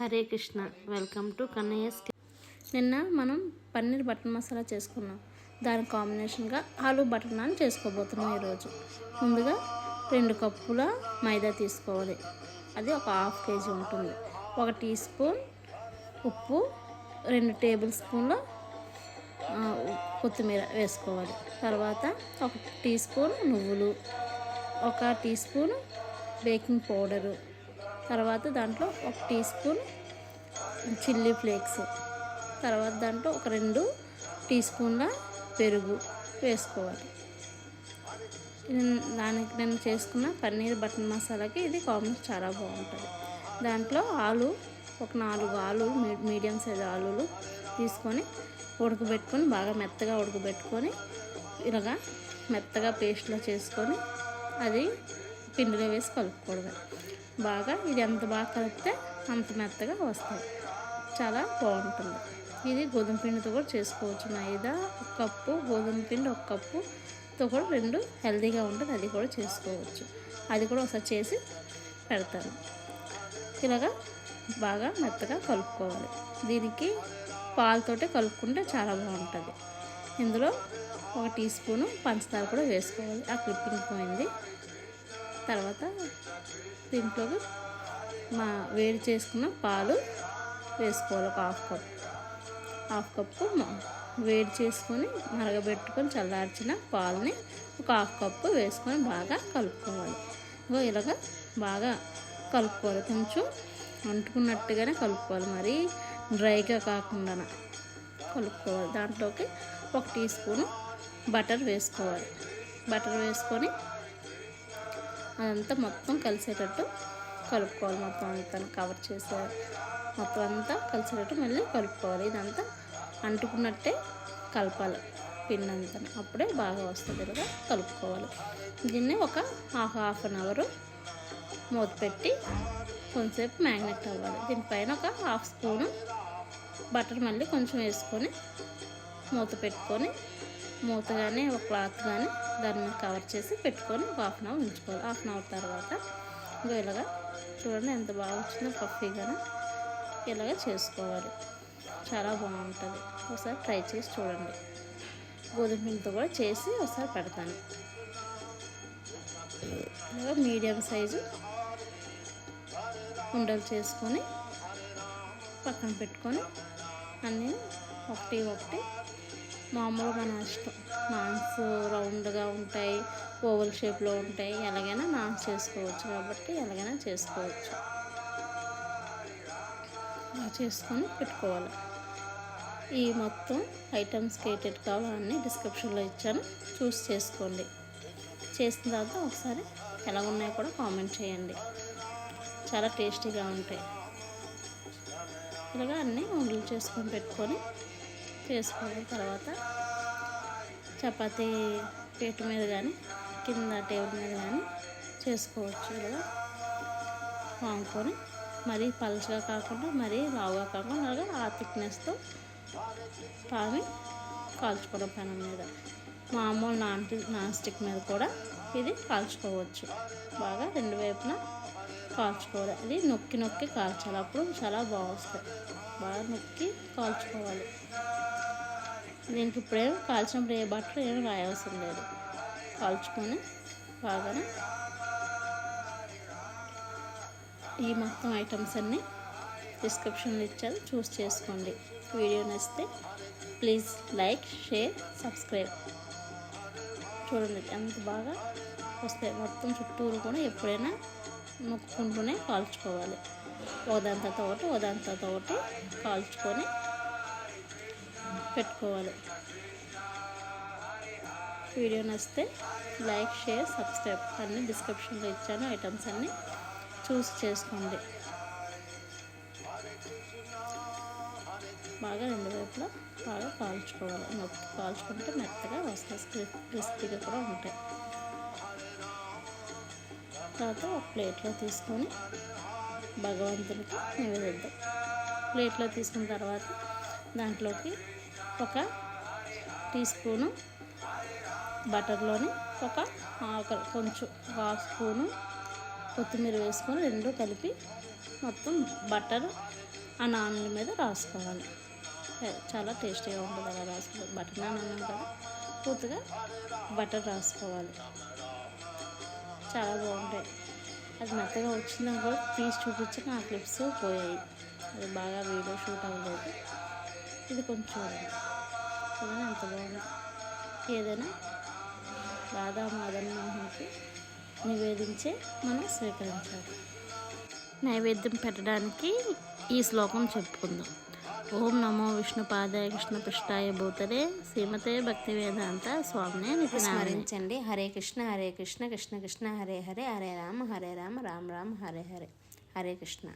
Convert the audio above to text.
Hare Krishna. Welcome to Kannayya's నిన్న మనం paneer butter masala చేసుకున్నాం. దాని కాంబినేషన్గా ఆలు బటర్ నాన్ చేసుకోబోతున్నాం ఈరోజు. ముందుగా రెండు కప్పుల మైదా తీసుకోవాలి. అది ఒక హాఫ్ కేజీ ఉంటుంది. ఒక టీ స్పూన్ ఉప్పు రెండు టేబుల్ స్పూన్ల కొత్తిమీర వేసుకోవాలి. తర్వాత ఒక టీ స్పూన్ నువ్వులు ఒక టీ స్పూన్ బేకింగ్ పౌడరు తర్వాత దాంట్లో ఒక టీ స్పూన్ చిల్లీ ఫ్లేక్స్. తర్వాత దాంట్లో ఒక రెండు టీ స్పూన్ల పెరుగు వేసుకోవాలి. దానికి నేను చేసుకున్న పన్నీర్ బటన్ మసాలాకి ఇది కాంబినేషన్ చాలా బాగుంటుంది. దాంట్లో ఆలు ఒక నాలుగు ఆలు మీడియం సైజ్ ఆలులు తీసుకొని ఉడకబెట్టుకొని బాగా మెత్తగా ఉడకబెట్టుకొని ఇలాగా మెత్తగా పేస్ట్లో చేసుకొని అది పిండిలో వేసి కలుపుకోవడమే. బాగా ఇది ఎంత బాగా కలిపితే అంత మెత్తగా వస్తాయి. చాలా బాగుంటుంది. ఇది గోధుమ పిండితో కూడా చేసుకోవచ్చు. మైదా ఒక కప్పు గోధుమ పిండి ఒక కప్పుతో కూడా రెండు హెల్తీగా ఉంటుంది. అది కూడా చేసుకోవచ్చు. అది కూడా ఒకసారి చేసి పెడతాను. ఇలాగా బాగా మెత్తగా కలుపుకోవాలి. దీనికి పాలతోటే కలుపుకుంటే చాలా బాగుంటుంది. ఇందులో ఒక టీ స్పూను పంచదార కూడా వేసుకోవాలి. ఆ క్లిప్పింగ్ పోయింది. తర్వాత దీంట్లోకి మా వేడి చేసుకున్న పాలు వేసుకోవాలి. ఒక హాఫ్ కప్. హాఫ్ కప్పు వేడి చేసుకొని మరగబెట్టుకొని చల్లార్చిన పాలని ఒక హాఫ్ కప్పు వేసుకొని బాగా కలుపుకోవాలి. ఇగో ఇలాగ బాగా కలుపుకోవాలి. కొంచెం అంటుకున్నట్టుగానే కలుపుకోవాలి. మరి డ్రైగా కాకుండా కలుపుకోవాలి. దాంట్లోకి ఒక టీ స్పూను బటర్ వేసుకోవాలి. బటర్ వేసుకొని అదంతా మొత్తం కలిసేటట్టు కలుపుకోవాలి. మొత్తం అంతా కవర్ చేసే మొత్తం అంతా కలిసేటట్టు మళ్ళీ కలుపుకోవాలి. ఇదంతా అంటుకున్నట్టే కలపాలి. పిన్ అంతా అప్పుడే బాగా వస్తుంది కదా కలుపుకోవాలి. దీన్ని ఒక హాఫ్ హాఫ్ అన్ అవర్ మూత పెట్టి కొంచెంసేపు మ్యాగ్నెట్ అవ్వాలి. దీనిపైన ఒక హాఫ్ స్పూను బటర్ మళ్ళీ కొంచెం వేసుకొని మూత పెట్టుకొని మూత కానీ ఒక క్లాత్ కానీ దాని మీద కవర్ చేసి పెట్టుకొని ఒక హాఫ్ అన్ అవర్ ఉంచుకోవాలి. హాఫ్ అన్ అవర్ తర్వాత ఇంకో ఇలాగా చూడండి ఎంత బాగా వచ్చిందో పఫీగానే ఇలాగ చేసుకోవాలి. చాలా బాగుంటుంది. ఒకసారి ట్రై చేసి చూడండి. గోధుమ పిండితో కూడా చేసి ఒకసారి పెడతాను. ఇలాగ మీడియం సైజు ఉండలు చేసుకొని పక్కన పెట్టుకొని అన్నీ ఒకటి ఒకటి మామూలుగా మన ఇష్టం. నాన్స్ రౌండ్గా ఉంటాయి ఓవల్ షేప్లో ఉంటాయి. ఎలాగైనా నాన్స్ చేసుకోవచ్చు కాబట్టి ఎలాగైనా చేసుకోవచ్చు. అలా చేసుకొని పెట్టుకోవాలి. ఈ మొత్తం ఐటమ్స్కి ఏటెట్ కావాలన్నీ డిస్క్రిప్షన్లో ఇచ్చాను. చూస్ చేసుకోండి. చేసిన తర్వాత ఒకసారి ఎలా ఉన్నాయో కూడా కామెంట్ చేయండి. చాలా టేస్టీగా ఉంటాయి. ఇలాగా అన్నీ ఉండలు చేసుకొని పెట్టుకొని చేసుకోవాలి తర్వాత చపాతీ పీట మీద కానీ కింద టేబుల్ మీద కానీ చేసుకోవచ్చు ఇలా వాముకొని మరీ పలుచగా కాకుండా మరీ లావుగా కాకుండా అలాగే ఆ థిక్నెస్తో పావి కాల్చుకోవడం పెనం మీద. మామూలు నాన్ నాన్ స్టిక్ మీద కూడా ఇది కాల్చుకోవచ్చు. బాగా రెండు వైపున కాల్చుకోవాలి. అది నొక్కి నొక్కి కాల్చాలి. అప్పుడు చాలా బాగా వస్తాయి. బాగా నొక్కి కాల్చుకోవాలి. దీనికి ఇప్పుడేం కాల్చినప్పుడు ఏ బట్టలు ఏమి రాయవసరం లేదు. కాల్చుకొని బాగా ఈ మొత్తం ఐటమ్స్ అన్నీ డిస్క్రిప్షన్లో ఇచ్చారు. చూస్ చేసుకోండి. వీడియో నచ్చితే ప్లీజ్ లైక్ షేర్ సబ్స్క్రైబ్ చూడండి ఎంత బాగా వస్తాయి. మొత్తం చుట్టూరు కూడా ఎప్పుడైనా నొక్కుంటూనే కాల్చుకోవాలి. ఓదంతతో ఒకటి ఓదంతతో ఒకటి కాల్చుకొని పెట్టుకోవాలి. వీడియో నచ్చితే లైక్ షేర్ సబ్స్క్రైబ్ అన్నీ డిస్క్రిప్షన్లో ఇచ్చాను. ఐటమ్స్ అన్నీ చూస్ చేసుకోండి. బాగా రెండు వైపులా బాగా కాల్చుకోవాలి. నొప్పి కాల్చుకుంటే మెత్తగా వస్తాయి. క్రిస్పీగా కూడా ఉంటాయి. తర్వాత ఒక ప్లేట్లో తీసుకొని భగవంతునికి నివేదిద్దాం ప్లేట్లో తీసుకున్న తర్వాత దాంట్లోకి ఒక టీ స్పూను బటర్లోని ఒక కొంచెం హాఫ్ స్పూను కొత్తిమీర వేసుకొని రెండు కలిపి మొత్తం బటర్ ఆ నాన్ మీద రాసుకోవాలి. చాలా టేస్టీగా ఉంటుంది అలా రాసుకోవాలి బటర్ నాన్ అన్నాం కదా పూర్తిగా బటర్ రాసుకోవాలి. చాలా బాగుంటాయి. అది మెత్తగా వచ్చిందని కూడా తీసి చూపించి నా క్లిప్స్ పోయాయి. అది బాగా వీడియో షూట్ అవ్వలేదు. ఇది కొంచెం చూడండి. చూడండి ఎంత బాగుంది. ఏదైనా రాధా మదన్ మోహన్కి నివేదించే మనం స్వీకరించాలి. నైవేద్యం పెట్టడానికి ఈ శ్లోకం చెప్పుకుందాం. ఓం నమో విష్ణు పాదాయ కృష్ణ పృష్టాయ భూతలే శ్రీమతే భక్తి వేదాంత స్వామినే నిత్యనామని స్మరించండి. హరే కృష్ణ హరే కృష్ణ కృష్ణ కృష్ణ హరే హరే హరే రామ హరే రామ రామ రామ హరే హరే. హరే కృష్ణ.